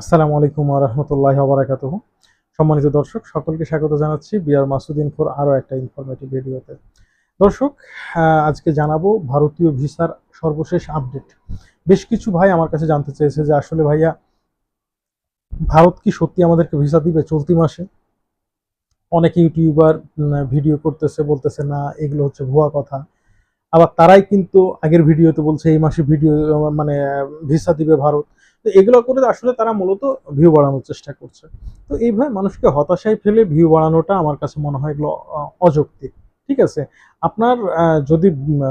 আসসালামু আলাইকুম রহমতুল্লাহ বারাকাত সম্মানিত দর্শক, সকলকে স্বাগত জানাচ্ছি বিআর মাসুদ্দিন ফোর আরও একটা ইনফরমেটিভ ভিডিওতে। দর্শক আজকে জানাব ভারতীয় ভিসার সর্বশেষ আপডেট বেশ কিছু ভাই আমার কাছে জানতে চেয়েছে যে আসলে ভাইয়া, ভারত কি সত্যি আমাদেরকে ভিসা দিবে চলতি মাসে? অনেক ইউটিউবার ভিডিও করতেছে, বলতেছে না, এগুলো হচ্ছে ভুয়া কথা। আবার তারাই কিন্তু আগের ভিডিওতে বলছে এই মাসে ভিডিও মানে ভিসা দিবে ভারত। তো এগুলো করে আসলে তারা মূলত ভিউ বাড়ানোর চেষ্টা করছে। তো এইভাবে মানুষকে হতাশায় ফেলে ভিউ বাড়ানোটা আমার কাছে মনে হয় এগুলো অযৌক্তিক, ঠিক আছে? আপনার যদি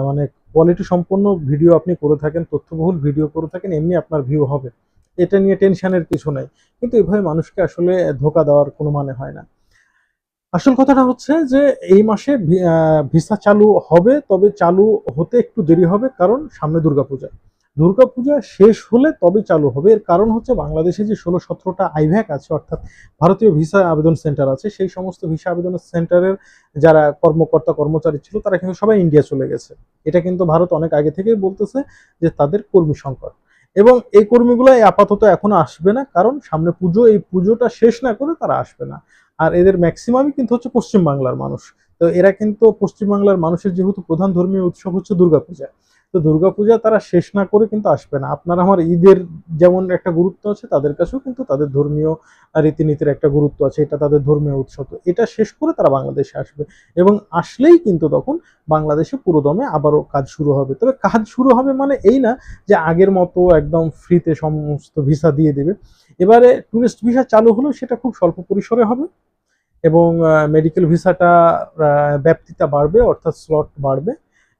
মানে কোয়ালিটি সম্পন্ন ভিডিও আপনি করে থাকেন, তথ্যবহুল ভিডিও করে থাকেন, এমনি আপনার ভিউ হবে। এটা নিয়ে টেনশনের কিছু নাই। কিন্তু এভাবে মানুষকে আসলে ধোকা দেওয়ার কোনো মানে হয় না। আসল কথাটা হচ্ছে যে, এই মাসে ভিসা চালু হবে, তবে চালু হতে একটু দেরি হবে, কারণ সামনে দুর্গাপূজা। দুর্গাপূজা শেষ হলে তবে চালু হবে। এর কারণ হচ্ছে বাংলাদেশে যে ষোলো সতেরোটা আইভ্যাক আছে, অর্থাৎ ভারতীয় ভিসা আবেদন সেন্টার আছে, সেই সমস্ত ভিসা আবেদন সেন্টারের যারা কর্মকর্তা, কর্মচারী ছিল, তারা কিন্তু সবাই ইন্ডিয়া চলে গেছে। এটা কিন্তু ভারত অনেক আগে থেকেই বলতেছে যে তাদের কর্মী সংকট। এবং এই কর্মীগুলো আপাতত এখনও আসবে না, কারণ সামনে পুজো, এই পুজোটা শেষ না করে তারা আসবে না। আর এদের ম্যাক্সিমামই কিন্তু হচ্ছে পশ্চিম বাংলার মানুষ। তো এরা কিন্তু পশ্চিম বাংলার মানুষের যেহেতু প্রধান ধর্মীয় উৎসব হচ্ছে দুর্গাপূজা তো দুর্গাপূজা তারা শেষ না করে কিন্তু আসবে না। আপনার আমার ঈদের যেমন একটা গুরুত্ব আছে, তাদের কাছেও কিন্তু তাদের ধর্মীয় রীতিনীতির একটা গুরুত্ব আছে, এটা তাদের ধর্মীয় উৎসব। এটা শেষ করে তারা বাংলাদেশে আসবে এবং আসলেই কিন্তু তখন বাংলাদেশে পুরোদমে আবারও কাজ শুরু হবে। তবে কাজ শুরু হবে মানে এই না যে আগের মতো একদম ফ্রিতে সমস্ত ভিসা দিয়ে দেবে। এবারে ট্যুরিস্ট ভিসা চালু হলেও সেটা খুব স্বল্প পরিসরে হবে এবং মেডিকেল ভিসাটা ব্যাপ্তিটা বাড়বে, অর্থাৎ স্লট বাড়বে।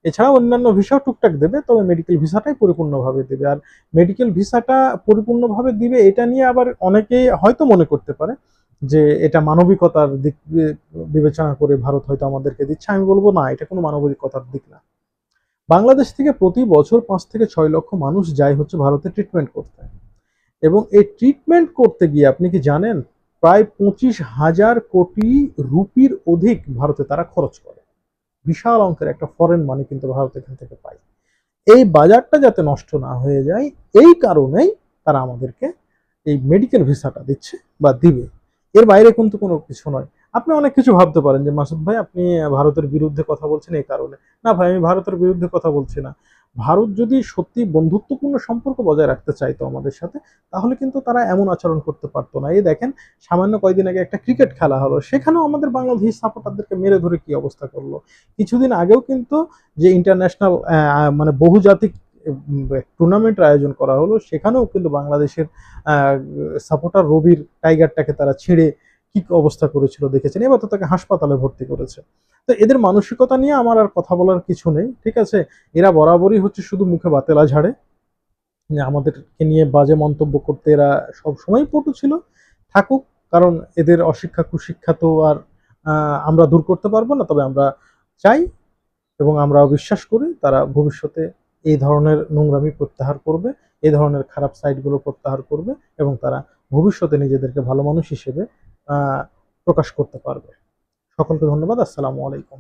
এছাড়াও অন্যান্য ভিসাও টুকটাক দেবে, তবে মেডিকেল ভিসাটাই পরিপূর্ণভাবে দেবে। আর মেডিকেল ভিসাটা পরিপূর্ণভাবে দিবে, এটা নিয়ে আবার অনেকেই হয়তো মনে করতে পারে যে এটা মানবিকতার দিক বিবেচনা করে ভারত হয়তো আমাদেরকে দিচ্ছে। আমি বলব, না, এটা কোনো মানবিকতার দিক না। বাংলাদেশ থেকে প্রতি বছর পাঁচ থেকে ছয় লক্ষ মানুষ যায় হচ্ছে ভারতে ট্রিটমেন্ট করতে। এবং এই ট্রিটমেন্ট করতে গিয়ে আপনি কি জানেন? প্রায় পঁচিশ হাজার কোটি রুপির অধিক ভারতে তারা খরচ করে। বিশাল অঙ্কের একটা ফরেন মানি কিন্তু ভারত এখান থেকে পাই এই বাজারটা যাতে নষ্ট না হয়ে যায়, এই কারণেই তারা আমাদেরকে এই মেডিকেল ভিসাটা দিচ্ছে বা দিবে। এর বাইরে কিন্তু কোনো কিছু নয়। আপনি অনেক কিছু ভাবতে পারেন যে, মাসুদ ভাই, আপনি ভারতের বিরুদ্ধে কথা বলছেন এই কারণে। না ভাই, আমি ভারতের বিরুদ্ধে কথা বলছি না। ভারত যদি সত্যি বন্ধুত্বপূর্ণ সম্পর্ক বজায় রাখতে চাইতো আমাদের সাথে, তাহলে কিন্তু তারা এমন আচরণ করতে পারতো না। এই দেখেন, সামান্য কয়েকদিন আগে একটা ক্রিকেট খেলা হলো। সেখানেও আমাদের বাংলাদেশ সাপোর্টারদেরকে মেরে ধরে কি অবস্থা করল? কিছুদিন আগেও কিন্তু যে ইন্টারন্যাশনাল মানে বহুজাতিক টুর্নামেন্টের আয়োজন করা হলো, সেখানেও কিন্তু বাংলাদেশের সাপোর্টার রবির টাইগারটাকে তারা ছিঁড়ে কি অবস্থা করেছিল দেখেছেন? এবার তো তাকে হাসপাতালে ভর্তি করেছে। তো এদের মানসিকতা নিয়ে আমার আর কথা বলার কিছু নেই, ঠিক আছে? এরা বরাবরই হচ্ছে শুধু মুখে বাতেলা ঝাড়ে। আমাদেরকে নিয়ে বাজে মন্তব্য করতে এরা সব সময় পটু ছিল। থাকুক, কারণ এদের অশিক্ষা, কুশিক্ষা তো আর আমরা দূর করতে পারব না। তবে আমরা চাই এবং আমরা বিশ্বাস করি তারা ভবিষ্যতে এই ধরনের নোংরামি প্রত্যাহার করবে, এই ধরনের খারাপ সাইটগুলো প্রত্যাহার করবে এবং তারা ভবিষ্যতে নিজেদেরকে ভালো মানুষ হিসেবে প্রকাশ করতে পারবে। সকলকে ধন্যবাদ। আসসালামু আলাইকুম।